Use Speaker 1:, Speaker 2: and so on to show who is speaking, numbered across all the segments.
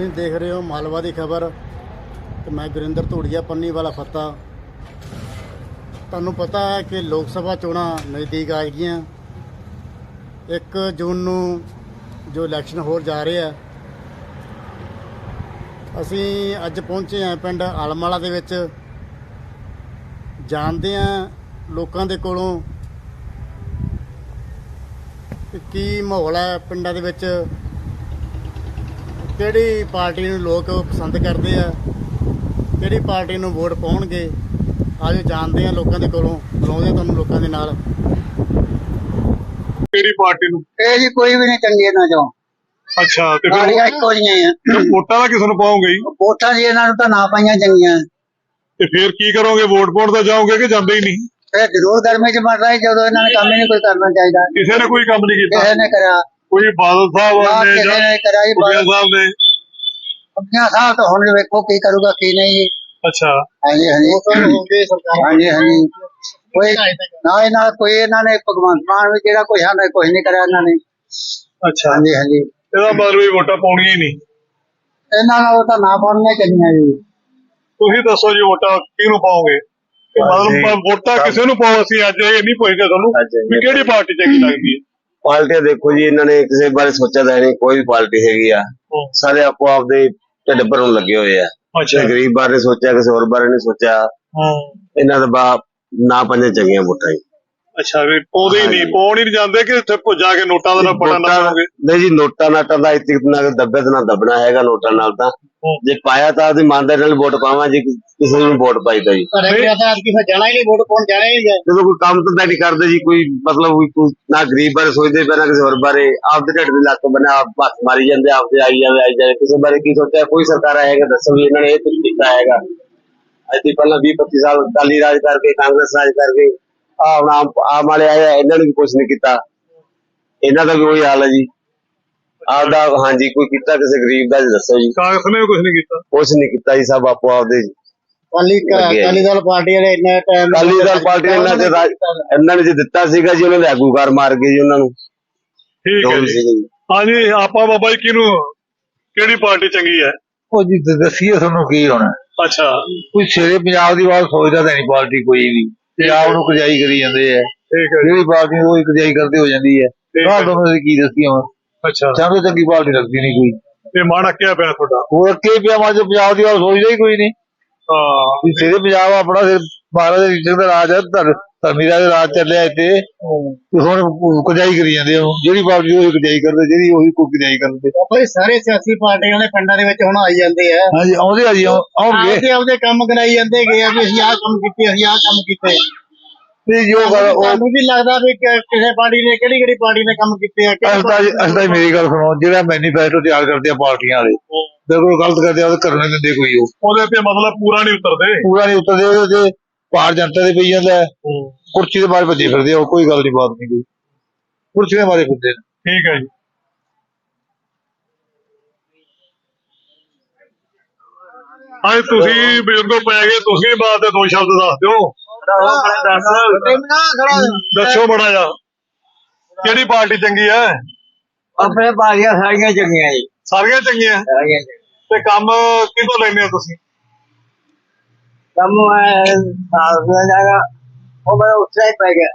Speaker 1: ਤੁਸੀਂ ਦੇਖ ਰਹੇ ਹੋ ਮਾਲਵਾ ਦੀ ਖਬਰ ਤੇ ਮੈਂ ਗੁਰਿੰਦਰ ਧੂੜੀਆ, ਪੰਨੀ ਵਾਲਾ ਫੱਤਾ। ਤੁਹਾਨੂੰ ਪਤਾ ਹੈ ਕਿ ਲੋਕ ਸਭਾ ਚੋਣਾਂ ਨਜ਼ਦੀਕ ਆ ਗਈਆਂ। 1 ਜੂਨ ਨੂੰ ਜੋ ਇਲੈਕਸ਼ਨ ਹੋਰ ਜਾ ਰਿਹਾ ਹੈ ਅਸੀਂ ਅੱਜ ਪਹੁੰਚੇ ਹਾਂ ਪਿੰਡ ਆਲਮਾਲਾ ਦੇ ਵਿੱਚ। ਜਾਣਦੇ ਹਾਂ ਲੋਕਾਂ ਦੇ ਕੋਲੋਂ ਕੀ ਮਾਹੌਲ ਹੈ ਪਿੰਡਾਂ ਦੇ ਵਿੱਚ। ਕਿਹੜੀ ਪਾਰਟੀ ਨੂੰ ਲੋਕ ਪਸੰਦ ਕਰਦੇ ਆ? ਕਿਹੜੀ ਪਾਰਟੀ ਨੂੰ ਵੋਟ ਪਾਉਣਗੇ? ਆਜੋ ਜਾਣਦੇ ਆ ਲੋਕਾਂ ਦੇ ਕੋਲੋਂ ਬੁਲਾਉਂਦੇ ਤੁਹਾਨੂੰ ਲੋਕਾਂ ਦੇ ਨਾਲ।
Speaker 2: ਕਿਹੜੀ ਪਾਰਟੀ ਨੂੰ?
Speaker 3: ਇਹ ਜੀ ਕੋਈ ਵੀ ਨਹੀਂ ਚੰਗੀ ਇਹਨਾਂ ਚੋਂ
Speaker 2: ਅੱਛਾ ਤੇ ਫਿਰ
Speaker 3: ਸਾਰੀਆਂ ਇੱਕੋ ਜਿਹੀਆਂ ਹੀ ਆ।
Speaker 2: ਫਿਰ ਵੋਟਾਂ ਦਾ ਕਿਸ ਨੂੰ ਪਾਉਂਗੇ
Speaker 3: ਵੋਟਾਂ ਜੀ ਇਹਨਾਂ ਨੂੰ ਤਾਂ ਨਾ ਪਾਈਆਂ ਚੰਗੀਆਂ।
Speaker 2: ਤੇ ਫਿਰ ਕੀ ਕਰੋਗੇ? ਵੋਟ ਪਾਉਣ ਤਾਂ ਜਾਓਗੇ ਕਿ ਜਾਂਦੇ ਹੀ ਨਹੀਂ?
Speaker 3: ਇਹ ਜ਼ਰੂਰ ਗਰਮੀ ਚ ਮਰ ਰਹੀ ਜਦੋਂ ਇਹਨਾਂ ਨੇ ਕੰਮ ਹੀ ਨਹੀਂ ਕੋਈ ਕਰਨਾ ਚਾਹੀਦਾ।
Speaker 2: ਕਿਸੇ ਨੇ ਕੋਈ ਕੰਮ ਨਹੀਂ ਕੀਤਾ।
Speaker 3: ਕਿਸੇ ਨੇ ਕਰਿਆ।
Speaker 2: ਕੋਈ ਬਾਦਲ ਸਾਹਿਬ ਨੇ ਜਾਂ
Speaker 3: ਜੀ
Speaker 2: ਕੁੜੀਆ ਸਾਹਿਬ ਨੇ।
Speaker 3: ਆਪਣੀਆਂ ਸਾਹਿਬ ਤਾਂ ਹੁਣ ਵੇਖੋ ਕੀ ਕਰੂਗਾ ਕੀ ਨਹੀਂ।
Speaker 2: ਅੱਛਾ।
Speaker 3: ਹਾਂਜੀ ਹਾਂਜੀ। ਹਾਂਜੀ ਹਾਂਜੀ। ਕੋਈ ਨਾ ਇਹਨਾਂ ਕੋਈ ਇਹਨਾਂ ਨੇ ਭਗਵੰਤ ਮਾਨ ਵੀ ਜਿਹੜਾ ਕੋਈ ਹਨ ਕੁਝ ਨਹੀਂ ਕਰਿਆ ਇਹਨਾਂ ਨੇ।
Speaker 2: ਅੱਛਾ।
Speaker 3: ਹਾਂਜੀ ਹਾਂਜੀ।
Speaker 2: ਇਹਦਾ ਮਤਲਬ ਵੀ ਵੋਟਾਂ ਪਾਉਣੀਆਂ ਹੀ ਨਹੀਂ।
Speaker 3: ਇਹਨਾਂ ਨਾਲ ਤਾਂ ਨਾ ਪਾਉਣੀਆਂ ਚਾਹੀਦੀਆਂ ਜੀ।
Speaker 2: ਤੁਸੀਂ ਦੱਸੋ ਜੀ ਵੋਟਾਂ ਕਿਹਨੂੰ ਪਾਓਗੇ? ਮਤਲਬ ਵੋਟਾਂ ਕਿਸੇ ਨੂੰ ਪਾਓ ਅਸੀਂ ਅੱਜ ਇਹ ਨਹੀਂ ਪੁੱਛਦੇ ਤੁਹਾਨੂੰ ਵੀ ਕਿਹੜੀ ਪਾਰਟੀ ਚੰਗੀ ਲੱਗਦੀ ਹੈ।
Speaker 4: ਪਾਰਟੀਆਂ ਦੇਖੋ ਜੀ ਇਹਨਾਂ ਨੇ ਕਿਸੇ ਬਾਰੇ ਸੋਚਿਆ ਤਾਂ ਹੈ ਨਹੀਂ ਕੋਈ ਵੀ ਪਾਰਟੀ ਹੈਗੀ ਆ।
Speaker 2: ਹੂੰ।
Speaker 4: ਸਾਰੇ ਆਪੋ ਆਪ ਦੇ ਢਿੱਡ ਭਰਨ ਲੱਗੇ ਹੋਏ ਆ।
Speaker 2: ਅੱਛਾ।
Speaker 4: ਗਰੀਬ ਬਾਰੇ ਸੋਚਿਆ ਕਿਸੇ ਹੋਰ ਬਾਰੇ ਨਹੀਂ ਸੋਚਿਆ।
Speaker 2: ਹਾਂ।
Speaker 4: ਇਹਨਾਂ ਦਾ ਬਾਪ ਨਾ ਪੰਜੇ ਚੰਗੀਆਂ ਵੋਟਾਂ ਜੀ।
Speaker 2: ਅੱਛਾ ਵੀ ਪਾਉਂਦੇ ਹੀ ਨਹੀਂ। ਪਾਉਣ ਹੀ ਨਹੀਂ ਜਾਂਦੇ ਕਿ ਉੱਥੇ ਭੁੱਜਾ ਕੇ ਨੋਟਾਂ ਦਾ ਪੜਾ ਨਾ
Speaker 4: ਵੋਟਾਂ-
Speaker 2: ਪਾਓਗੇ
Speaker 4: ਨਹੀਂ ਜੀ ਨੋਟਾਂ ਨਾਟਾਂ ਦਾ ਇੱਥੇ ਨਾ ਦੱਬੇ ਤੇ ਨਾ ਦੱਬਣਾ ਹੈਗਾ ਨੋਟਾਂ ਨਾਲ ਤਾਂ।
Speaker 2: ਹੂੰ।
Speaker 4: ਜੇ ਪਾਇਆ ਤਾਂ ਉਹਦੀ ਇਮਾਨਦਾਰੀ ਨਾਲ ਵੋਟ ਪਾਵਾਂ ਜੀ ਕਿਸੇ ਨੂੰ ਵੋਟ ਪਾਈ ਤਾਂ ਜੀ।
Speaker 1: ਤੁਹਾਡੇ ਕੋਲ ਤਾਂ ਅੱਜ ਕਿਸੇ ਜਾਣਾ ਹੀ ਨਹੀਂ ਵੋਟ ਪਾਉਣ ਜਾਣਾ ਹੀ ਨਹੀਂ।
Speaker 4: ਜਦੋਂ ਕੋਈ ਕੰਮ ਤਾਂ ਨਹੀਂ ਕਰਦੇ ਜੀ ਕੋਈ ਮਤਲਬ ਕੋਈ ਨਾ ਗਰੀਬ ਬਾਰੇ ਸੋਚਦੇ ਪਏ ਨਾ ਕਿਸੇ ਹੋਰ ਬਾਰੇ ਆਪਦੇ ਢਿੱਡ ਦੀ ਲੱਤ ਬਣਾ ਆਪ ਹੱਥ ਮਾਰੀ ਜਾਂਦੇ ਆਪਦੇ ਆਈ ਜਾਵੇ ਆਈ ਜਾਵੇ ਕਿਸੇ ਬਾਰੇ ਕੀ ਸੋਚਿਆ? ਕੋਈ ਸਰਕਾਰ ਆਏਗਾ ਦੱਸੋ ਵੀ ਇਹਨਾਂ ਨੇ ਇਹ ਕੁਝ ਕੀਤਾ ਹੈਗਾ। ਅੱਜ ਦੀ ਪਹਿਲਾਂ 20 25 ਸਾਲ ਅਕਾਲੀ ਰਾਜ ਕਰਕੇ ਕਾਂਗਰਸ ਰਾਜ ਕਰਕੇ ਆ ਹੁਣ ਆਮ ਆਮ ਵਾਲੇ ਆਏ ਆ, ਇਹਨਾਂ ਨੇ ਵੀ ਕੁਝ ਨਹੀਂ ਕੀਤਾ। ਇਹਨਾਂ ਦਾ ਵੀ ਉਹੀ ਹਾਲ ਹੈ ਜੀ। ਆਪਦਾ ਹਾਂਜੀ ਕੋਈ ਕੀਤਾ ਕਿਸੇ ਗਰੀਬ ਦਾ ਜੀ ਦੱਸੋ ਜੀ।
Speaker 2: ਕਾਂਗਰਸ ਨੇ ਕੁਝ ਨਹੀਂ ਕੀਤਾ।
Speaker 4: ਕੁਝ ਨਹੀਂ ਕੀਤਾ ਜੀ ਸਭ ਆਪੋ ਆਪਦੇ
Speaker 1: ਅਕਾਲੀ
Speaker 4: ਲੱਗੇ ਆ
Speaker 1: ਅਕਾਲੀ ਦਲ ਪਾਰਟੀ ਵਾਲੇ ਇੰਨਾ ਟਾਈਮ
Speaker 4: ਅਕਾਲੀ ਦਲ ਪਾਰਟੀ ਇਹਨਾਂ ਦੇ ਰਾਜ ਇਹਨਾਂ ਨੇ ਜੇ ਦਿੱਤਾ ਸੀਗਾ ਜੀ ਉਹਨਾਂ ਦੇ ਆਗੂਕਾਰ ਮਾਰ ਕੇ ਜੀ ਉਹਨਾਂ ਨੂੰ।
Speaker 2: ਠੀਕ
Speaker 4: ਜੋ
Speaker 2: ਹੈ ਜੀ।
Speaker 4: ਜੀ।
Speaker 2: ਹਾਂਜੀ ਆਪਾਂ ਬਾਬਾ ਜੀ ਕਿਹਨੂੰ ਕਿਹੜੀ ਪਾਰਟੀ ਚੰਗੀ ਹੈ?
Speaker 5: ਉਹ ਜੀ ਦੱਸੀਏ ਤੁਹਾਨੂੰ ਕੀ ਹੋਣਾ।
Speaker 2: ਅੱਛਾ।
Speaker 5: ਕੋਈ ਸ਼ੇਰੇ ਪੰਜਾਬ ਦੀ ਬਾਤ ਸੋਚਦਾ ਤਾਂ ਨਹੀਂ ਪਾਰਟੀ ਕੋਈ ਵੀ। ਪੰਜਾਬ ਨੂੰ ਕਜਾਈ ਕਰੀ ਜਾਂਦੇ ਆ।
Speaker 2: ਠੀਕ ਹੈ ਜੀ।
Speaker 5: ਜਿਹੜੀ ਪਾਰਟੀ ਉਹ ਕਜਾਈ ਕਰਦੇ ਹੋ ਜਾਂਦੀ ਹੈ। ਤੁਹਾਨੂੰ ਕੀ ਦੱਸੀਏ ਹੁਣ।
Speaker 2: ਅੱਛਾ।
Speaker 5: ਸਾਨੂੰ ਚੰਗੀ ਪਾਰਟੀ ਲੱਗਦੀ ਨਹੀਂ ਕੋਈ।
Speaker 2: ਤੇ ਮਨ ਅੱਕਿਆ ਪਿਆ ਤੁਹਾਡਾ।
Speaker 5: ਹੋਰ ਅੱਗੇ ਪਿਆ ਮਾ ਜੋ ਪੰਜਾਬ ਦੀ ਬਾਤ ਸੋਚਦਾ ਹੀ ਕੋਈ ਨਹੀਂ।
Speaker 2: ਹਾਂ।
Speaker 5: ਵੀ ਸ਼ੇਰੇ ਪੰਜਾਬ ਆਪਣਾ ਫਿਰ ਮਹਾਰਾਜ ਦੇ ਰਿਸ਼ਤੇ ਦਾ ਰਾਜ ਹੈ ਧਰ ਧਰਮੀ ਦਾ ਰਾਜ ਚੱਲਿਆ ਇੱਥੇ। ਤੇ ਹੁਣ ਕਜਾਈ ਕਰੀ ਜਾਂਦੇ ਆ। ਜਿਹੜੀ ਪਾਰਟੀ ਉਹ ਕਜਾਈ ਕਰਦੇ ਜਿਹੜੀ ਉਹੀ ਕੋਈ ਕਜਾਈ ਕਰਦੇ।
Speaker 1: ਜੀ ਸਾਰੇ ਸਿਆਸੀ ਪਾਰਟੀਆਂ ਦੇ ਪਿੰਡਾਂ ਦੇ ਵਿੱਚ ਹੁਣ ਆਈ ਜਾਂਦੇ ਆ।
Speaker 5: ਹਾਂਜੀ ਆਉਂਦੇ ਆ ਜੀ ਆਉ- ਆਉਣਗੇ
Speaker 1: ਆਪਦੇ ਆਪਦੇ ਕੰਮ ਕਰਾਈ ਜਾਂਦੇ ਗਏ ਆ ਵੀ ਅਸੀਂ ਆਹ ਕੰਮ ਕੀਤੇ ਅਸੀਂ ਆਹ ਕੰਮ ਕੀਤੇ।
Speaker 5: ਤੇ ਜੋ ਗੱਲ ਉਹ
Speaker 1: ਤੁਹਾਨੂੰ ਵੀ ਲੱਗਦਾ ਵੀ ਕਿ ਕਿਸੇ ਪਾਰਟੀ ਨੇ ਕਿਹੜੀ ਕਿਹੜੀ ਪਾਰਟੀ ਨੇ ਕੰਮ ਕੀਤੇ ਆ ਕਿਹੜੀ
Speaker 5: ਅਸਦਾ ਜੀ ਅਸਦਾ ਮੇਰੀ ਗੱਲ ਸੁਣੋ ਜਿਹੜਾ ਮੈਨੀਫੈਸਟੋ ਤਿਆਰ ਕਰਦੇ ਆ ਪਾਰਟੀਆਂ ਵਾਲੇ ਬਿਲਕੁਲ ਗਲਤ ਕਰਦੇ ਆ ਉਹ ਕਰਨ ਨਹੀਂ ਦਿੰਦੇ ਕੋਈ ਉਹ।
Speaker 2: ਉਹਦੇ ਤੇ ਮਤਲਬ ਪੂਰਾ ਨਹੀਂ ਉਤਰਦੇ।
Speaker 5: ਪੂਰਾ ਨਹੀਂ ਉੱਤਰਦੇ ਉਹਦੇ ਤੇ ਪਾਰ ਜਨਤਾ ਦੇ ਪਈ ਜਾਂਦਾ ਹੈ। ਕੁਰਸੀ ਦੇ ਬਾਰੇ ਭੱਜੇ ਫਿਰਦੇ ਆ ਉਹ ਕੋਈ ਗੱਲ ਨਹੀਂ ਬਾਤ ਨਹੀਂ ਕੋਈ। ਕੁਰਸੀ ਦੇ ਬਾਰੇ ਫਿਰਦੇ ਨੇ।
Speaker 2: ਠੀਕ ਹੈ ਜੀ। ਹਾਂ ਤੁਸੀਂ ਬਜ਼ੁਰਗੋ ਪੈ ਗਏ ਤੁਸੀਂ ਬਾਤ ਦੇ ਦੋ ਸ਼ਬਦ ਦੱਸ ਦਿਓ। ਦੱਸੋ ਬੜਾ ਜਾ ਕਿਹੜੀ ਪਾਰਟੀ ਚੰਗੀ ਹੈ?
Speaker 3: ਆਪਣੇ ਪਾਰਟੀਆਂ ਸਾਰੀਆਂ ਚੰਗੀਆਂ ਜੀ।
Speaker 2: ਸਾਰੀਆਂ ਚੰਗੀਆਂ?
Speaker 3: ਸਾਰੀਆਂ
Speaker 2: ਤੇ ਕੰਮ ਕਿਹਦੋਂ ਲੈਣੇ ਆ ਤੁਸੀਂ?
Speaker 3: ਕੰਮ ਸਾਲ ਦਾ ਜਾਗਾ ਉਹ ਮੈਂ ਉੱਥੇ ਹੀ ਪੈ ਗਿਆ।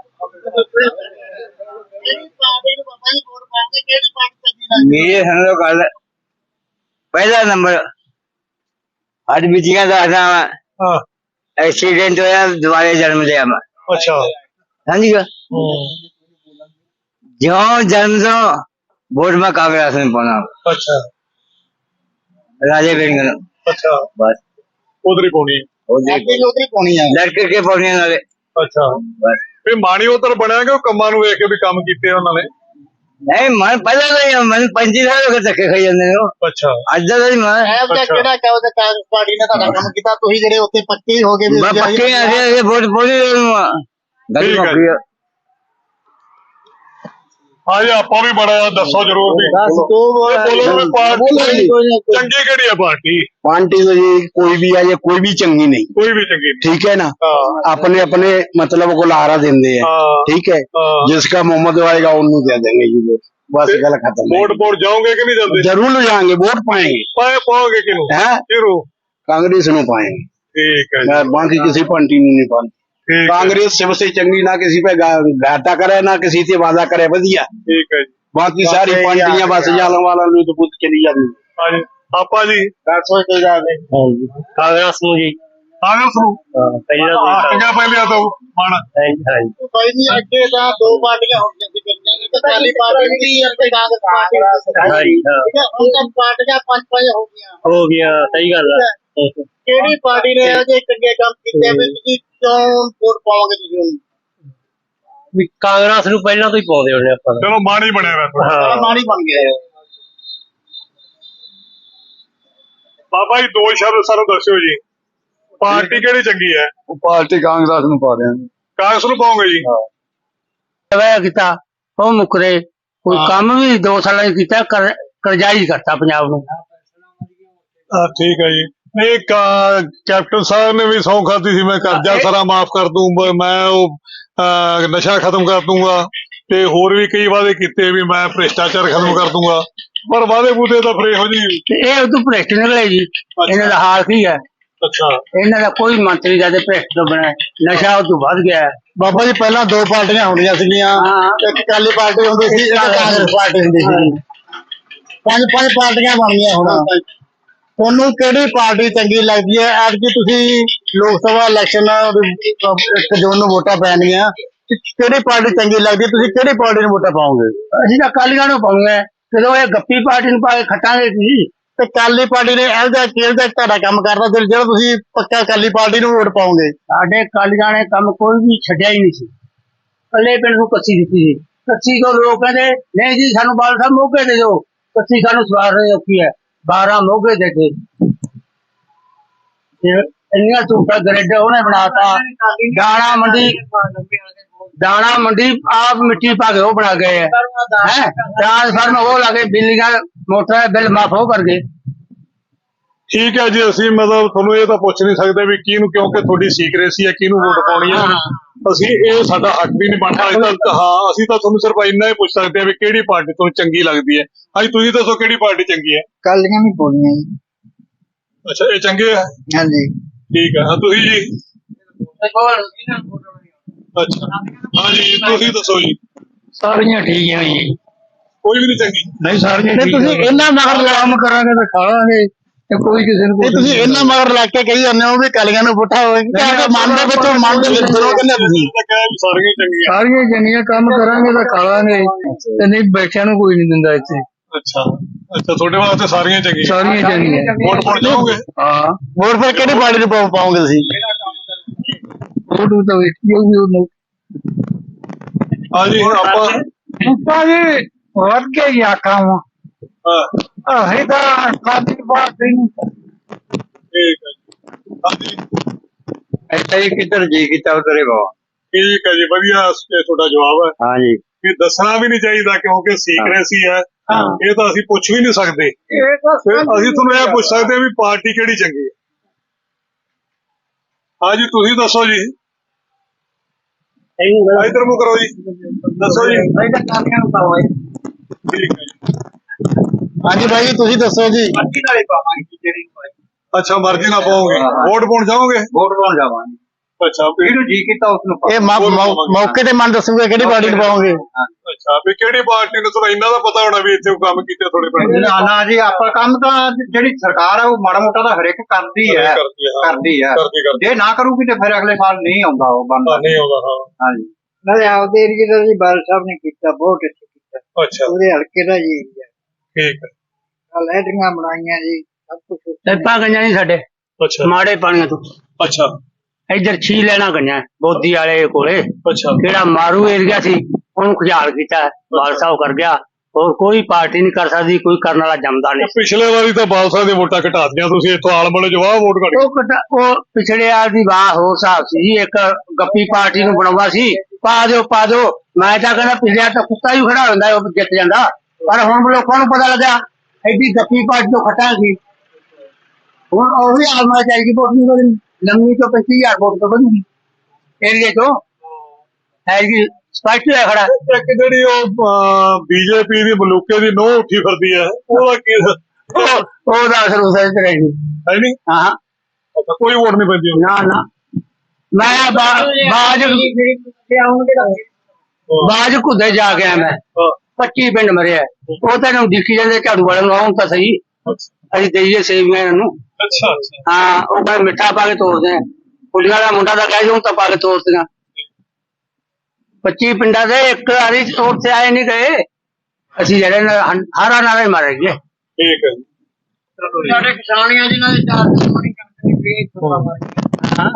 Speaker 1: ਕਿਹੜੀ ਪਾਰਟੀ ਨੂੰ ਬਾਬਾ ਜੀ ਵੋਟ ਪਾਉਂਗੇ ਕਿਹੜੀ ਪਾਰਟੀ ਚੰਗੀ ਲੱਗਦੀ?
Speaker 3: ਮੇਰੇ ਸਾਨੂੰ ਗੱਲ। ਪਹਿਲਾ ਨੰਬਰ। ਅੱਜ ਬਿਜੀਆਂ ਦਾ ਆਣਾ
Speaker 2: ਹਾਂ।
Speaker 3: ਐਕਸੀਡੈਂਟ ਹੋਇਆ ਦੁਬਾਰੇ ਜਨਮ ਲਿਆ ਮੈਂ।
Speaker 2: ਅੱਛਾ।
Speaker 3: ਸਮਝ ਗਿਆ ਜਿਉਂ ਜਨਮ ਤੋਂ ਵੋਟ ਮੈਂ ਕਾਂਗਰਸ ਨੂੰ ਪਾਉਣਾ।
Speaker 2: ਅੱਛਾ।
Speaker 3: ਰਾਜੇ ਬਿੰਗ ਨੂੰ।
Speaker 2: ਅੱਛਾ।
Speaker 3: ਬਸ।
Speaker 2: ਉਧਰ ਹੀ ਪਾਉਣੀ। ਹੈ।
Speaker 3: ਉਹ
Speaker 1: ਪਾਉਣੀ ਆ।
Speaker 3: ਲੜਕੇ ਕੇ ਪਾਉਣੇ ਨਾਲੇ।
Speaker 2: ਅੱਛਾ।
Speaker 3: ਬਸ।
Speaker 2: ਵੀ ਮਾਣੀ ਉਧਰ ਬਣਿਆ ਕਿ ਉਹ ਕੰਮਾਂ ਨੂੰ ਵੇਖ ਕੇ ਵੀ ਕੰਮ ਕੀਤੇ ਉਹਨਾਂ ਨੇ?
Speaker 3: ਨਹੀਂ ਮਨ ਪਹਿਲਾਂ ਤਾਂ ਹੀ ਮਨ ਪੰਜੀ ਸਾਲ ਹੋ ਗਏ ਧੱਕੇ ਖਾਈ ਜਾਂਦੇ ਨੇ ਉਹ।
Speaker 2: ਅੱਛਾ
Speaker 3: ਅੱਜ ਦਾ ਤਾਂ ਹੀ ਮੈਂ
Speaker 1: ਐਬ ਦਾ
Speaker 2: ਅੱਛਾ।
Speaker 1: ਕਿਹੜਾ ਕਹੋ ਤੇ ਕਾਂਗਰਸ ਪਾਰਟੀ ਨੇ ਤੁਹਾਡਾ ਕੰਮ ਕੀਤਾ ਤੁਸੀਂ ਜਿਹੜੇ ਉੱਥੇ ਪੱਕੇ ਹੀ ਹੋ ਗਏ
Speaker 3: ਮੈਂ ਪੱਕੇ ਆ ਗਏ ਵੋਟ ਪਾਉਣੀ ਨੂੰ ਗੱਲ ਮੁੱਕ ਗਈ
Speaker 2: ਹਾਂਜੀ ਆਪਾਂ ਵੀ ਬੜਾ ਦੱਸੋ ਜਰੂਰ ਵੀ
Speaker 1: ਦੱਸ ਤੂੰ ਬੋਲ
Speaker 2: ਬੋਲੋ ਵੀ ਪਾਰਟੀ ਚੰਗੀ ਕਿਹੜੀ ਹੈ ਪਾਰਟੀ
Speaker 6: पार्टी तो जी कोई भी है ये कोई भी चंगी नहीं
Speaker 2: ਕੋਈ ਵੀ ਚੰਗੀ ਨਹੀਂ
Speaker 6: ठीक है ना
Speaker 2: ਹਾਂ
Speaker 6: अपने अपने मतलब को लहारा देंगे हैं
Speaker 2: ਹਾਂ
Speaker 6: ठीक है
Speaker 2: ਹਾਂ
Speaker 6: जिसका मोहम्मद आएगा उन्हें दे देंगे जी वोट बस गल खत्म है।
Speaker 2: ਵੋਟ ਪਾਉਣ ਜਾਓਗੇ ਕਿ ਨਹੀਂ ਜਾਂਦੇ
Speaker 6: जरूर ले जाएंगे वोट पाएंगे
Speaker 2: ਪਾਏ ਪਾਓਗੇ ਕਿਨੂੰ
Speaker 6: हैं
Speaker 2: ਕਿਹਨੂੰ
Speaker 6: कांग्रेस नु पाएंगे
Speaker 2: ਠੀਕ ਹੈ ਜੀ
Speaker 6: मैं बाकी किसी पार्टी नु नहीं पाती
Speaker 2: ਠੀਕ ਹੈ
Speaker 6: कांग्रेस सबसे चंगी ना किसी पे गा- घाटा करे ना किसी से वादा करे बढ़िया
Speaker 2: ਠੀਕ ਹੈ ਜੀ
Speaker 6: बाकी सारी पार्टियां बस जालन वाला नु तो पुत चली जाती
Speaker 2: ਹਾਂਜੀ ਆਪਾ ਜੀ
Speaker 3: ਕਾਂਗਰਸ ਨੂੰ ਜੀ
Speaker 2: ਕਾਂਗਰਸ ਨੂੰ
Speaker 3: ਪਹਿਲਾਂ
Speaker 2: ਆ ਕਿੰਨਾ ਪਹਿਲੇ ਆ ਤੋ ਮਨ
Speaker 3: ਹਾਂਜੀ
Speaker 1: ਕੋਈ ਨਹੀਂ ਅੱਗੇ ਤਾਂ ਦੋ ਪਾਰਟੀਆਂ ਹੁੰਦੀਆਂ ਸੀ ਕਰੀਆਂ ਇੱਕ ਅਕਾਲੀ ਪਾਰਟੀ ਸੀ ਅਤੇ ਕਾਂਗਰਸ ਪਾਰਟੀ ਸੀ
Speaker 3: ਹਾਂਜੀ ਹਾਂ
Speaker 1: ਠੀਕ ਹੈ ਹੁਣ ਤਾਂ ਪਾਰਟੀਆਂ ਪੰਜ ਪੰਜ ਹੋ ਗਈਆਂ
Speaker 3: ਹੋ ਗਿਆ ਸਹੀ ਗੱਲ ਆ
Speaker 1: ਕਿਹੜੀ ਪਾਰਟੀ ਨੇ ਇਹੋ ਜਿਹੇ ਚੰਗੇ ਕੰਮ ਕੀਤੇ ਆ ਵੀ ਤੁਸੀਂ ਕਿਉਂ ਵੋਟ ਪਾਓਗੇ ਤੁਸੀਂ ਉਹਨੂੰ
Speaker 3: ਵੀ ਕਾਂਗਰਸ ਨੂੰ ਪਹਿਲਾਂ ਤੋਂ ਹੀ ਪਾਉਂਦੇ ਹੁੰਦੇ ਆਪਾਂ ਤਾਂ।
Speaker 2: ਚਲੋ ਮਾਣ ਹੀ ਬਣਿਆ ਰਹਿ
Speaker 1: ਸਾਰਾ
Speaker 3: ਹਾਂ।
Speaker 1: ਮਾਣੀ ਬਣ ਗਿਆ। ਹੈ
Speaker 2: ਬਾਬਾ ਜੀ ਦੋ ਸ਼ਬਦ ਸਾਨੂੰ ਦੱਸਿਓ ਜੀ। ਪਾਰਟੀ ਕਿਹੜੀ ਚੰਗੀ ਹੈ?
Speaker 5: ਪਾਰਟੀ ਕਾਂਗਰਸ ਨੂੰ ਪਾ ਰਹੇ ਨੇ
Speaker 2: ਕਾਂਗਰਸ ਨੂੰ ਪਾਓਗੇ ਜੀ?
Speaker 7: ਵਾਇਆ ਕੀਤਾ ਉਹ ਮੁਕਰੇ। ਕੋਈ ਕੰਮ ਵੀ ਦੋ ਸਾਲਾਂ ਹੀ ਕੀਤਾ ਕਰ ਕਰਜ਼ਾਈ ਕਰਤਾ ਪੰਜਾਬ ਨੂੰ।
Speaker 2: ਹਾਂ ਠੀਕ ਹੈ ਜੀ। ਨਹੀਂ ਕਾ- ਕੈਪਟਨ ਸਾਹਿਬ ਨੇ ਵੀ ਸੌਂ ਖਾਦੀ ਸੀ ਮੈਂ ਕਰਜ਼ਾ ਸਾਰਾ ਮਾਫ ਕਰ ਦੂੰ ਮੈਂ ਉਹ ਅਹ, ਨਸ਼ਾ ਖਤਮ ਕਰ ਦੂੰਗਾ ਤੇ ਹੋਰ ਵੀ ਕਈ ਵਾਅਦੇ ਕੀਤੇ ਵੀ ਮੈਂ ਭ੍ਰਿਸ਼ਟਾਚਾਰ ਖਤਮ ਕਰ ਦੂੰਗਾ ਪਰ ਵਾਅਦੇ ਬੂਦੇ ਤਾਂ ਫਰੇ ਹੋ ਜੀ
Speaker 7: ਤੇ ਇਹ ਉਦੋਂ ਭ੍ਰਿਸ਼ਟ ਨਿਕਲੇ ਜੀ ਇਹਨਾਂ ਦਾ ਹਾਲ ਕੀ ਹੈ?
Speaker 2: ਅੱਛਾ।
Speaker 7: ਇਹਨਾਂ ਦਾ ਕੋਈ ਮੰਤਰੀ ਦਾ ਤੇ ਭ੍ਰਿਸ਼ਟ ਤੋਂ ਬਣਿਆ ਨਸ਼ਾ ਉਦੋਂ ਵੱਧ ਗਿਆ ਹੈ।
Speaker 1: ਬਾਬਾ ਜੀ ਪਹਿਲਾਂ ਦੋ ਪਾਰਟੀਆਂ ਹੁੰਦੀਆਂ ਸੀਗੀਆਂ
Speaker 7: ਹਾਂ।
Speaker 1: ਇੱਕ ਅਕਾਲੀ ਪਾਰਟੀ ਹੁੰਦੀ ਸੀ ਇੱਕ ਕਾਂਗਰਸ ਪਾਰਟੀ ਹੁੰਦੀ ਸੀ। ਪੰਜ ਪੰਜ ਪਾਰਟੀਆਂ ਬਣ ਗਈਆਂ ਹੁਣ ਤੁਹਾਨੂੰ ਕਿਹੜੀ ਪਾਰਟੀ ਚੰਗੀ ਲੱਗਦੀ ਹੈ? ਐਤਕੀ ਤੁਸੀਂ ਲੋਕ ਸਭਾ ਇਲੈਕਸ਼ਨ ਇੱਕ ਜੂਨ ਨੂੰ ਵੋਟਾਂ ਪੈਣੀਆਂ ਕਿਹੜੀ ਪਾਰਟੀ ਚੰਗੀ ਲੱਗਦੀ ਹੈ? ਤੁਸੀਂ ਕਿਹੜੀ ਪਾਰਟੀ ਨੂੰ ਵੋਟਾਂ ਪਾਓਗੇ?
Speaker 7: ਅਸੀਂ ਤਾਂ ਕਾਲੀਆਂ ਨੂੰ ਪਾਉਂਗੇ ਜਦੋਂ ਇਹ ਗੱਪੀ ਪਾਰਟੀ ਨੂੰ ਪਾ ਕੇ ਖੱਟਾਂਗੇ ਜੀ,
Speaker 1: ਤੇ ਅਕਾਲੀ ਪਾਰਟੀ ਨੇ ਇਹੋ ਜਿਹਾ ਕਿਹੋ ਜਿਹਾ ਤੁਹਾਡਾ ਕੰਮ ਕਰਦਾ ਤੇ ਜਿਹੜਾ ਤੁਸੀਂ ਪੱਕਾ ਅਕਾਲੀ ਪਾਰਟੀ ਨੂੰ ਵੋਟ ਪਾਓਗੇ?
Speaker 7: ਸਾਡੇ ਕਾਲੀਆਂ ਨੇ ਕੰਮ ਕੋਈ ਵੀ ਛੱਡਿਆ ਹੀ ਨਹੀਂ ਸੀ। ਕੱਲੇ ਪਿੰਡ ਨੂੰ ਕੱਚੀ ਦਿੱਤੀ ਸੀ। ਕੱਚੀ ਤੋਂ ਲੋਕ ਕਹਿੰਦੇ, ਨਹੀਂ ਜੀ, ਸਾਨੂੰ ਬਾਲ ਸਾਹਿਬ ਮੋਗੇ ਦੇ ਦਿਓ। ਕੱਚੀ ਸਾਨੂੰ ਸਵਾਰ ਰਹੀ ਔਖੀ ਹੈ। 12 ਮੋਗੇ ਦੇ ਕੇ। ਇੰਨੀਆਂ ਝੂਠਾ ਗ੍ਰਿਡ ਉਹਨੇ ਬਣਾਤਾ। ਦਾਣਾ ਮੰਡੀ ਦਾਣਾ ਮੰਡੀ ਆਪ ਮਿੱਟੀ ਪਾ ਕੇ ਉਹ ਬਣਾ ਗਏ ਹੈ ਹੈ? ਟ੍ਰਾਂਸਫਾਰਮ ਉਹ ਲਾਗੇ ਬਿਜਲੀ ਦਾ ਮੋਟਰ ਦਾ ਬਿੱਲ ਮਾਫ ਹੋ ਕਰ ਗਏ।
Speaker 2: ਠੀਕ ਹੈ ਜੀ ਅਸੀਂ ਮਤਲਬ ਤੁਹਾਨੂੰ ਇਹ ਤਾਂ ਪੁੱਛ ਨਹੀਂ ਸਕਦੇ ਵੀ ਕਿਹਨੂੰ ਕਿਉਂਕਿ ਤੁਹਾਡੀ ਸੀਕ੍ਰੇਸੀ ਹੈ ਕਿਹਨੂੰ ਵੋਟ ਪਾਉਣੀ ਹੈ। ਅਸੀਂ ਇਹ ਸਾਡਾ ਹੱਕ ਵੀ ਨਹੀਂ ਬਣਦਾ। ਅਸੀਂ ਤਾਂ ਹਾਂ ਅਸੀਂ ਤਾਂ ਤੁਹਾਨੂੰ ਸਿਰਫ ਇੰਨਾ ਹੀ ਪੁੱਛ ਸਕਦੇ ਹਾਂ ਵੀ ਕਿਹੜੀ ਪਾਰਟੀ ਤੁਹਾਨੂੰ ਚੰਗੀ ਲੱਗਦੀ ਹੈ। ਹਾਂਜੀ ਤੁਸੀਂ ਦੱਸੋ ਕਿਹੜੀ ਪਾਰਟੀ ਚੰਗੀ ਹੈ?
Speaker 1: ਕਾਲੀਆਂ ਵੀ ਪਾਉਣੀਆਂ ਜੀ।
Speaker 2: ਅੱਛਾ ਇਹ ਚੰਗੇ ਹੈ?
Speaker 1: ਹਾਂਜੀ।
Speaker 2: ਠੀਕ ਹੈ। ਹਾਂ ਤੁਸੀਂ ਜੀ? ਅੱਛਾ। ਹਾਂਜੀ ਤੁਸੀਂ ਦੱਸੋ ਜੀ।
Speaker 7: ਸਾਰੀਆਂ ਠੀਕ ਹੈ ਜੀ।
Speaker 2: ਕੋਈ ਵੀ ਨਹੀਂ ਚੰਗੀ।
Speaker 7: ਨਹੀਂ ਸਾਰੀਆਂ
Speaker 1: ਨਹੀਂ ਤੁਸੀਂ ਇਹਨਾਂ ਮਗਰ ਲਾ
Speaker 7: ਕੰਮ ਕਰਾਂਗੇ ਤਾਂ ਖਾਵਾਂਗੇ ਤੇ ਕੋਈ ਕਿਸੇ ਨੂੰ
Speaker 1: ਤੁਸੀਂ ਇਹਨਾਂ ਮਗਰ ਲੱਗ ਕੇ ਕਹੀ ਜਾਂਦੇ ਹੋ ਵੀ ਕਾਲੀਆਂ ਨੂੰ ਪੁੱਠਾ ਹੋਏਗਾ ਕਿ ਮਨ ਦੇ ਵਿੱਚੋਂ ਮਨ ਦੇ ਵਿੱਚ ਉਹ ਕਹਿੰਦੇ ਤੁਸੀਂ।
Speaker 2: ਸਾਰੀਆਂ ਚੰਗੀਆਂ।
Speaker 7: ਸਾਰੀਆਂ ਚੰਗੀਆਂ ਕੰਮ ਕਰਾਂਗੇ ਤਾਂ ਖਾਵਾਂਗੇ ਤੇ ਨਹੀਂ ਬੈਠਿਆਂ ਨੂੰ ਕੋਈ ਨਹੀਂ ਦਿੰਦਾ ਇੱਥੇ।
Speaker 2: ਅੱਛਾ। ਅੱਛਾ ਤੁਹਾਡੇ ਵਾਸਤੇ ਸਾਰੀਆਂ ਚੰਗੀਆਂ।
Speaker 7: ਸਾਰੀਆਂ ਚੰਗੀਆਂ।
Speaker 2: ਵੋਟ ਪਾਉਣ ਜਾਓਗੇ?
Speaker 7: ਹਾਂ।
Speaker 1: ਵੋਟ ਫਿਰ ਕਿਹੜੀ ਪਾਰਟੀ ਨੂੰ ਪਾਉ- ਪਾਓਗੇ ਤੁਸੀਂ?
Speaker 7: ਫੋਟੋ ਤਾਂ ਵੇਖੀ ਹੋਊਗੀ ਉਹਨੂੰ।
Speaker 2: ਹਾਂਜੀ ਆਪਾਂ
Speaker 7: ਭਾਜੀ ਵੱਧ ਕੇ ਹੀ ਆਖਾਂ
Speaker 2: ਹਾਂ,
Speaker 7: ਅਸੀਂ ਤਾਂ ਕਾਦੀ ਬਾਤ ਨਹੀਂ।
Speaker 2: ਠੀਕ ਹੈ ਜੀ। ਹਾਂਜੀ।
Speaker 5: ਇੱਥੇ ਹੀ ਕਿੱਧਰ ਜੀ ਕੀਤਾ ਉਧਰੇ ਬਾਬਾ
Speaker 2: ਠੀਕ ਹੈ ਜੀ ਵਧੀਆ ਇਹ ਤੁਹਾਡਾ ਜਵਾਬ ਹੈ।
Speaker 5: ਹਾਂ ਜੀ।
Speaker 2: ਕਿ ਦੱਸਣਾ ਵੀ ਨਹੀਂ ਚਾਹੀਦਾ ਕਿਉਂਕਿ ਸੀਕ੍ਰੇਸੀ ਹੈ। ਇਹ ਤਾਂ ਅਸੀਂ ਪੁੱਛ ਵੀ ਨਹੀਂ ਸਕਦੇ।
Speaker 7: ਇਹ ਤਾਂ
Speaker 2: ਫਿਰ ਅਸੀਂ ਤੁਹਾਨੂੰ ਇਹ ਪੁੱਛ ਸਕਦੇ ਹਾਂ ਵੀ ਪਾਰਟੀ ਕਿਹੜੀ ਚੰਗੀ ਹੈ। ਹਾਂਜੀ ਤੁਸੀਂ ਦੱਸੋ ਜੀ। ਇਧਰ ਮੂੰਹ ਕਰੋ ਜੀ। ਦੱਸੋ ਜੀ।
Speaker 7: ਅਸੀਂ ਤਾਂ ਨੂੰ ਪਾਵਾਂਗੇ
Speaker 2: ਠੀਕ ਹੈ। ਜੀ
Speaker 1: ਹਾਂਜੀ ਭਾਈ ਤੁਸੀਂ ਦੱਸੋ ਜੀ।
Speaker 7: ਮੱਕੀ ਨਾਲੇ ਪਾਵਾਂਗੇ ਜਿਹੜੀ
Speaker 2: ਅੱਛਾ ਮਰਜ਼ੀ ਨਾਲ ਪਾਓਗੇ। ਵੋਟ ਪਾਉਣ ਜਾਓਗੇ
Speaker 5: ਵੋਟ ਪਾਉਣ ਜਾਵਾਂਗੇ।
Speaker 2: ਅੱਛਾ ਵੀ
Speaker 5: ਜਿਹਨੂੰ ਜੀ ਕੀਤਾ ਉਸ ਨੂੰ
Speaker 1: ਇਹ ਮੌ- ਮੌ- ਮੌਕੇ ਤੇ ਮਨ ਦੱਸੂਗਾ ਕਿਹੜੀ ਪਾਰਟੀ ਨੂੰ ਪਾਓਗੇ।
Speaker 2: ਅੱਛਾ ਵੀ ਕਿਹੜੀ ਪਾਰਟੀ ਨੇ ਤੁਹਾਨੂੰ ਇੰਨਾ ਦਾ ਪਤਾ ਹੋਣਾ ਵੀ ਇੱਥੇ ਉਹ ਕੰਮ ਕੀਤੇ ਤੁਹਾਡੇ ਪਿੰਡ
Speaker 5: ਨਾ ਨਾ ਜੀ ਆਪਾਂ ਕੰਮ ਤਾਂ ਜਿਹੜੀ ਸਰਕਾਰ ਹੈ ਉਹ ਮਾੜਾ ਮੋਟਾ ਤਾਂ ਹਰੇਕ ਕਰਦੀ ਹੈ।
Speaker 2: ਕਰਦੀ ਹੈ।
Speaker 5: ਕਰਦੀ ਹੈ।
Speaker 2: ਕਰਦੀ ਕਰਦੀ।
Speaker 5: ਜੇ ਨਾ ਕਰੂਗੀ ਤੇ ਫਿਰ ਅਗਲੇ ਸਾਲ ਨਹੀਂ ਆਉਂਦਾ ਉਹ ਬੰਦਾ।
Speaker 2: ਨਹੀਂ ਆਉਂਦਾ ਹਾਂ।
Speaker 5: ਹਾਂਜੀ।
Speaker 3: ਨਾਲੇ ਆਪਦੇ ਏਰੀਏ ਦਾ ਜੀ ਬਾਲ ਸਾਹਿਬ ਨੇ ਕੀਤਾ ਬਹੁਤ ਅੱਛਾ ਕੀਤਾ।
Speaker 2: ਅੱਛਾ।
Speaker 3: ਉਹਦੇ ਹਲਕੇ ਦਾ ਜੀ
Speaker 2: ਠੀਕ ਹੈ।
Speaker 3: ਲੈਟਰੀਆਂ ਬਣਾਈਆਂ ਜੀ ਸਭ ਕੁਝ
Speaker 7: ਪੈਪਾਂ ਗਈਆਂ ਨਹੀਂ ਸਾਡੇ।
Speaker 2: ਅੱਛਾ।
Speaker 7: ਮਾੜੇ ਪਾਣੀਆਂ ਤੋਂ।
Speaker 2: ਅੱਛਾ।
Speaker 7: ਇੱਧਰ ਛੀ ਲੈਣਾ ਗਈਆਂ ਬੋਦੀ ਵਾਲੇ ਕੋਲੇ।
Speaker 2: ਅੱਛਾ।
Speaker 7: ਕਿਹੜਾ ਮਾਰੂ ਏਰੀਆ ਸੀ ਉਹਨੂੰ ਖੁਸ਼ਹਾਲ ਕੀਤਾ ਬਾਲ ਸਾਹਿਬ ਕਰ ਗਿਆ। ਹੋਰ ਕੋਈ ਪਾਰਟੀ ਨਹੀਂ ਕਰ ਸਕਦੀ ਕੋਈ ਕਰਨ ਵਾਲਾ ਜੰਮਦਾ ਨਹੀਂ।
Speaker 2: ਪਿਛਲੇ ਵਾਰੀ ਤਾਂ ਬਾਲਸਾ ਦੇ ਵੋਟਾਂ ਘਟਾਤੀਆਂ ਤੁਸੀਂ ਇੱਥੋਂ ਆਲਮਲੇ ਜਵਾਬ ਵੋਟ ਘਟ
Speaker 7: ਉਹ ਕਟਾ- ਉਹ ਪਿਛੜੇ ਆ ਦੀ ਵਾਹ ਹੋ ਹਿਸਾਬ ਸੀ ਜੀ ਇੱਕ ਗੱਪੀ ਪਾਰਟੀ ਨੂੰ ਬਣਾਉਂਦਾ ਸੀ। ਪਾ ਦਿਓ ਪਾ ਦਿਓ। ਮੈਂ ਤਾਂ ਕਹਿੰਦਾ ਪਿਛੜਿਆ ਤਾਂ ਕੁੱਤਾ ਹੀ ਖੜਾ ਹੁੰਦਾ ਉਹ ਜਿੱਤ ਜਾਂਦਾ। ਪਰ ਹੁਣ ਲੋਕਾਂ ਨੂੰ ਪਤਾ ਲੱਗਾ ਐਡੀ ਗੱਪੀ ਪਾਰਟੀ ਤੋਂ ਖਟਾਂਗੀ ਹੁਣ ਉਹ ਵੀ ਆਲਮਾ ਚਾਹੀਦੀ ਵੋਟ ਨਹੀਂ ਵਧਣੀ। ਲੰਮੀ ਤੋਂ 25000 ਵੋਟ ਤੋਂ ਵਧੂਗੀ। ਏਰੀਏ ਤੋਂ ਹੈ ਜੀ ਸਪਸ਼ਟ ਹੋਇਆ ਖੜਾ।
Speaker 2: ਇੱਕ ਜਿਹੜੀ ਉਹ ਬੀਜੇਪੀ ਦੀ ਮਲੂਕੇ ਦੀ ਨੋਹ ਉੱਠੀ ਫਿਰਦੀ ਹੈ ਉਹਦਾ ਕੀ ਹੈ?
Speaker 7: ਉਹ ਉਹਦਾ ਅਸਰ ਉਸ ਤੇ ਰਹੀ
Speaker 2: ਨਹੀਂ?
Speaker 7: ਹਾਂ।
Speaker 2: ਅੱਛਾ, ਕੋਈ ਵੋਟ ਨਹੀਂ ਪੈਂਦੀ।
Speaker 7: ਨਾ ਨਾ। ਮੈਂ ਬਾਜ ਬਾਜ ਕੁੱਦੇ ਜਾ ਕੇ ਆਇਆ ਮੈਂ।
Speaker 2: ਹਾਂ,
Speaker 7: 25 ਪਿੰਡ ਮਰਿਆ ਉਹ ਤਾਂ ਨੂੰ ਦਿਖੀ ਜਾਂਦੇ ਝਾੜੂ ਵਾਲੇ ਨੂੰ ਆਉਂ ਤਾਂ ਸਹੀ। ਅਸੀਂ ਦੇਈਏ ਸੇਵੀਆਂ ਇਹਨਾਂ ਨੂੰ।
Speaker 2: ਅੱਛਾ ਅੱਛਾ।
Speaker 7: ਹਾਂ ਉਹ ਕਹਿੰਦੇ ਮਿੱਠਾ ਪਾ ਕੇ ਤੋੜਦੇ ਆ। ਕੁੜੀਆਂ ਦਾ ਮੁੰਡਾ ਤਾਂ ਕਹਿ ਜੂ ਤਾਂ ਪਾ ਕੇ ਤੋੜਦੀਆਂ 25 ਪਿੰਡਾਂ ਦੇ ਇੱਕ ਵਾਰੀ ਉੱਥੇ ਆਏ ਨਹੀਂ ਗਏ। ਅਸੀਂ ਜਿਹੜੇ ਨਾ ਹਾਰਾ ਨਾਰੇ ਮਾਰੇ ਗਏ।
Speaker 2: ਠੀਕ ਹੈ ਜੀ।
Speaker 7: ਸਾਡੇ ਕਿਸਾਨੀਆਂ ਜਿਨ੍ਹਾਂ ਦੇ ਚਾਰ ਦਿਨ ਮਣੀ ਕਰਦੇ ਨੇ
Speaker 2: ਹਾਂ।